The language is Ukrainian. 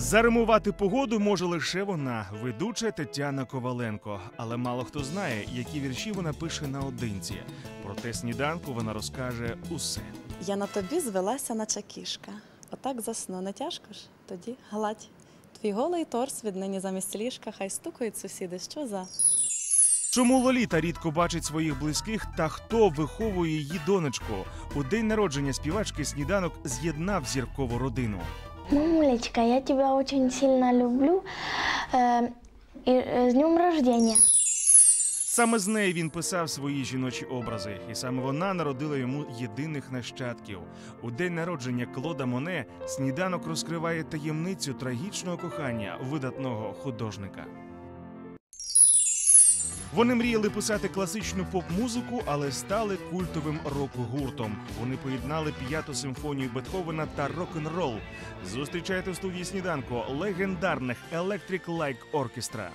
Заримувати погоду може лише вона, ведуча Тетяна Коваленко. Але мало хто знає, які вірші вона пише наодинці. Проте сніданку вона розкаже усе. Я на тобі звелася, наче кішка. Отак засну, не тяжко ж? Тоді гладь. Твій голий торс віднині замість ліжка, хай стукають сусіди. Що за? Чому Лоліта рідко бачить своїх близьких та хто виховує її донечку? У день народження співачки сніданок з'єднав зіркову родину. Мамулечка, я тебя очень сильно люблю. Э, с днем рождения. Саме з неї він писав свої жіночі образи, і саме вона народила йому єдиних нащадків. У день народження Клода Моне сніданок розкриває таємницю трагічного кохання видатного художника. Вони мріяли писати класичну поп-музику, але стали культовим рок-гуртом. Вони поєднали п'яту симфонію Бетховена та рок-н-рол. Зустрічайте в студії сніданку легендарних Electric Like Orchestra.